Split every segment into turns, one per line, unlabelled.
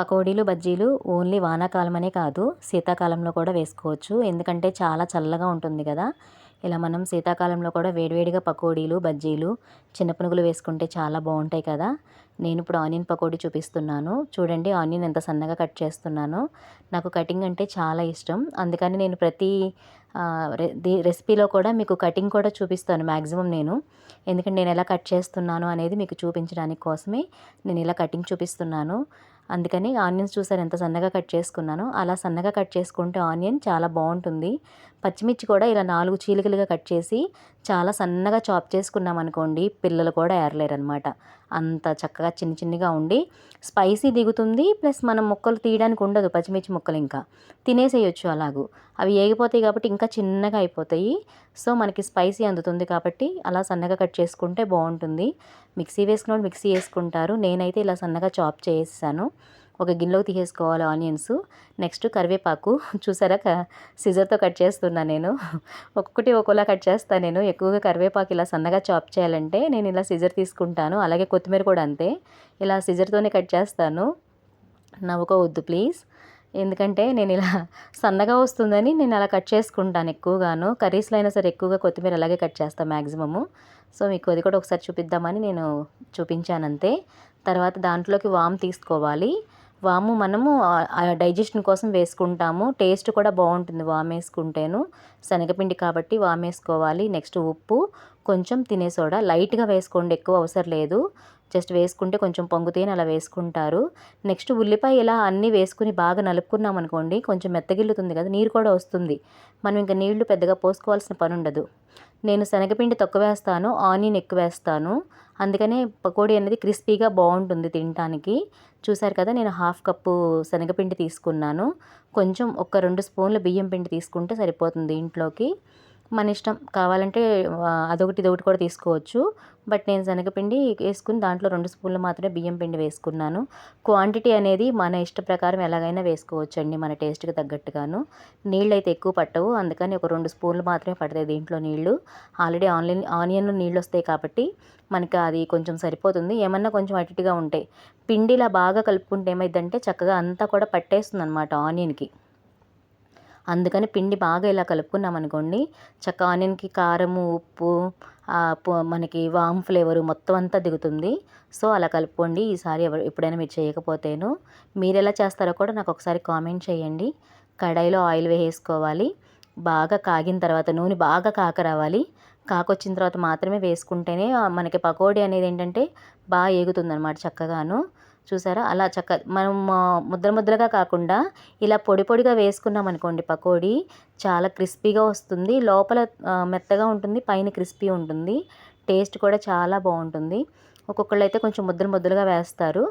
పకోడీలు బజ్జీలు ఓన్లీ వానాకాలం అనే కాదు శీతాకాలంలో కూడా వేసుకోవచ్చు. ఎందుకంటే చాలా చల్లగా ఉంటుంది కదా. ఇలా మనం శీతాకాలంలో కూడా వేడివేడిగా పకోడీలు బజ్జీలు చిన్నపునుగులు వేసుకుంటే చాలా బాగుంటాయి కదా. నేను ఇప్పుడు ఆనియన్ పకోడీ చూపిస్తున్నాను. చూడండి ఆనియన్ ఎంత సన్నగా కట్ చేస్తున్నాను. నాకు కటింగ్ అంటే చాలా ఇష్టం. అందుకని నేను ప్రతి రెసిపీలో కూడా మీకు కటింగ్ కూడా చూపిస్తాను మ్యాక్సిమం నేను. ఎందుకంటే నేను ఎలా కట్ చేస్తున్నాను అనేది మీకు చూపించడానికి కోసమే నేను ఇలా కటింగ్ చూపిస్తున్నాను. అందుకని ఆనియన్స్ చూసారు ఎంత సన్నగా కట్ చేసుకున్నానో. అలా సన్నగా కట్ చేసుకుంటే ఆనియన్ చాలా బాగుంటుంది. పచ్చిమిర్చి కూడా ఇలా నాలుగు చీలికలుగా కట్ చేసి చాలా సన్నగా చాప్ చేసుకున్నాం అనుకోండి పిల్లలు కూడా ఏరలేరు అనమాట అంత చక్కగా చిన్న చిన్నగా ఉండి స్పైసీ దిగుతుంది ప్లస్ మనం ముక్కలు తీయడానికి ఉండదు పచ్చిమిర్చి ముక్కలు ఇంకా. తినేసేయచ్చు అలాగూ. అవి ఏగిపోతాయి కాబట్టి ఇంకా చిన్నగా అయిపోతాయి. సో మనకి స్పైసీ అందుతుంది కాబట్టి అలా సన్నగా కట్ చేసుకుంటే బాగుంటుంది. మిక్సీ వేసుకున్నప్పుడు మిక్సీ వేసుకుంటారు. నేనైతే ఇలా సన్నగా చాప్ చేసేసాను. ఒక గిన్నెలోకి తీసేసుకోవాలి ఆనియన్స్. నెక్స్ట్ కరివేపాకు. చూసారా సిజర్తో కట్ చేస్తున్నా నేను. ఒక్కొక్కటి ఒక్కోలా కట్ చేస్తాను నేను. ఎక్కువగా కరివేపాకు ఇలా సన్నగా చాప్ చేయాలంటే నేను ఇలా సిజర్ తీసుకుంటాను. అలాగే కొత్తిమీర కూడా అంతే. ఇలా సిజర్తోనే కట్ చేస్తాను. నవ్వుకోవద్దు ప్లీజ్. ఎందుకంటే నేను ఇలా సన్నగా వస్తుందని నేను అలా కట్ చేసుకుంటాను ఎక్కువగాను. కర్రీస్లో అయినా సరే ఎక్కువగా కొత్తిమీర అలాగే కట్ చేస్తాను మ్యాక్సిమము సో మీకు అది కూడా ఒకసారి చూపిద్దామని నేను చూపించాను అంతే. తర్వాత దాంట్లోకి వామ్ తీసుకోవాలి. వాము మనము డైజెషన్ కోసం వేసుకుంటాము. టేస్ట్ కూడా బాగుంటుంది వామ్ వేసుకుంటేను శనగపిండి కాబట్టి వామ్ వేసుకోవాలి నెక్స్ట్ ఉప్పు. కొంచెం తినే సోడా. లైట్గా వేసుకోండి. ఎక్కువ అవసరం లేదు. జస్ట్ వేసుకుంటే కొంచెం పొంగుతేనే అలా వేసుకుంటారు. నెక్స్ట్ ఉల్లిపాయ ఇలా అన్నీ వేసుకుని బాగా నలుపుకున్నాం అనుకోండి కొంచెం మెత్తగిల్లుతుంది కదా నీరు కూడా వస్తుంది. మనం ఇంకా నీళ్ళు పెద్దగా పోసుకోవాల్సిన పని ఉండదు నేను శనగపిండి తక్కువ వేస్తాను ఆనియన్ ఎక్కువ వేస్తాను. అందుకనే పకోడీ అనేది క్రిస్పీగా బాగుంటుంది తినటానికి. చూసారు కదా నేను హాఫ్ కప్పు శనగపిండి తీసుకున్నాను. కొంచెం ఒక రెండు స్పూన్ల బియ్యం పిండి తీసుకుంటే సరిపోతుంది ఇంట్లోకి. మన ఇష్టం. కావాలంటే అదొకటి ఇదొకటి కూడా తీసుకోవచ్చు. బట్ నేను శనగపిండి వేసుకుని దాంట్లో రెండు స్పూన్లు మాత్రమే బియ్యం పిండి వేసుకున్నాను. క్వాంటిటీ అనేది మన ఇష్ట ప్రకారం ఎలాగైనా వేసుకోవచ్చు అండి మన టేస్ట్కి తగ్గట్టుగాను. నీళ్ళు అయితే ఎక్కువ పట్టవు. అందుకని ఒక రెండు స్పూన్లు మాత్రమే పడతాయి దీంట్లో నీళ్ళు. ఆల్రెడీ ఆన్లైన్ ఆనియన్లో నీళ్ళు వస్తాయి కాబట్టి మనకి అది కొంచెం సరిపోతుంది. ఏమన్నా కొంచెం అటుగా ఉంటాయి పిండిలా బాగా కలుపుకుంటే ఏమైందంటే చక్కగా అంతా కూడా పట్టేస్తుంది అనమాట ఆనియన్కి. అందుకని పిండి బాగా ఇలా కలుపుకున్నాం అనుకోండి. చక్క ఆనియన్కి కారము ఉప్పు మనకి వామ్ ఫ్లేవరు మొత్తం అంతా దిగుతుంది. సో అలా కలుపుకోండి. ఈసారి ఎవరు ఎప్పుడైనా మీరు చేయకపోతేను. మీరు ఎలా చేస్తారో కూడా నాకు ఒకసారి కామెంట్ చేయండి. కడాయిలో ఆయిల్ వేసుకోవాలి బాగా కాగిన తర్వాత నూనె బాగా కాక రావాలి. కాకొచ్చిన తర్వాత మాత్రమే వేసుకుంటేనే మనకి పకోడీ అనేది ఏంటంటే బాగా ఏగుతుంది అనమాట చక్కగాను. చూసారా? అలా చక్క మనం ముద్ర ముద్రగా కాకుండా ఇలా పొడి పొడిగా వేసుకున్నాం అనుకోండి పకోడీ చాలా క్రిస్పీగా వస్తుంది. లోపల మెత్తగా ఉంటుంది పైన క్రిస్పీ ఉంటుంది. టేస్ట్ కూడా చాలా బాగుంటుంది. ఒక్కొక్కళ్ళు అయితే కొంచెం ముద్ర ముద్రగా వేస్తారు.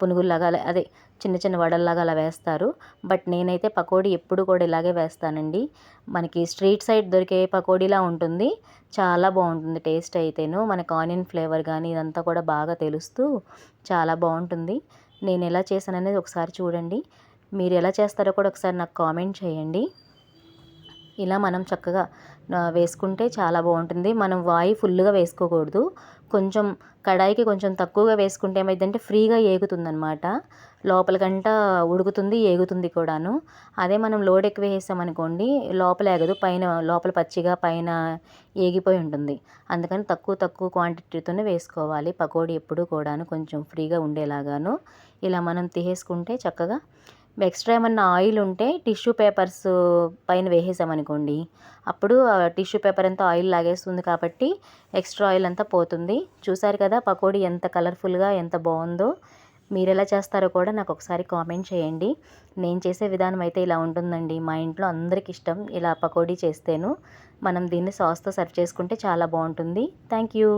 పునుగుల్లాగా అదే చిన్న చిన్న వడల్లాగా అలా వేస్తారు. బట్ నేనైతే పకోడీ ఎప్పుడు కూడా ఇలాగే వేస్తానండి. మనకి స్ట్రీట్ సైడ్ దొరికే పకోడీలా ఉంటుంది. చాలా బాగుంటుంది టేస్ట్ అయితేను. మనకు ఆనియన్ ఫ్లేవర్ కానీ ఇదంతా కూడా బాగా తెలుస్తూ చాలా బాగుంటుంది. నేను ఎలా చేశాననేది ఒకసారి చూడండి. మీరు ఎలా చేస్తారో కూడా ఒకసారి నాకు కామెంట్ చేయండి. ఇలా మనం చక్కగా వేసుకుంటే చాలా బాగుంటుంది. మనం వాయి ఫుల్గా వేసుకోకూడదు. కొంచెం కడాయికి కొంచెం తక్కువగా వేసుకుంటే ఏమైందంటే ఫ్రీగా ఏగుతుందనమాట లోపలికంట ఉడుకుతుంది ఏగుతుంది కూడాను. అదే మనం లోడ్ ఎక్కువ వేసామనుకోండి లోపల ఏగదు పైన లోపల పచ్చిగా పైన ఏగిపోయి ఉంటుంది. అందుకని తక్కువ తక్కువ క్వాంటిటీతోనే వేసుకోవాలి. పకోడీ ఎప్పుడు కూడాను కొంచెం ఫ్రీగా ఉండేలాగాను. ఇలా మనం తీసేసుకుంటే చక్కగా ఎక్స్ట్రా ఏమన్నా ఆయిల్ ఉంటే టిష్యూ పేపర్స్ పైన వేసేసామనుకోండి అప్పుడు టిష్యూ పేపర్ అంతా ఆయిల్ లాగేస్తుంది కాబట్టి ఎక్స్ట్రా ఆయిల్ అంతా పోతుంది. చూసారు కదా పకోడీ ఎంత కలర్ఫుల్గా ఎంత బాగుందో? మీరు ఎలా చేస్తారో కూడా నాకు ఒకసారి కామెంట్ చేయండి. నేను చేసే విధానం అయితే ఇలా ఉంటుందండి. మా ఇంట్లో అందరికి ఇష్టం ఇలా పకోడీ చేస్తేను. మనం దీన్ని సాస్తో సర్వ్ చేసుకుంటే చాలా బాగుంటుంది. Thank you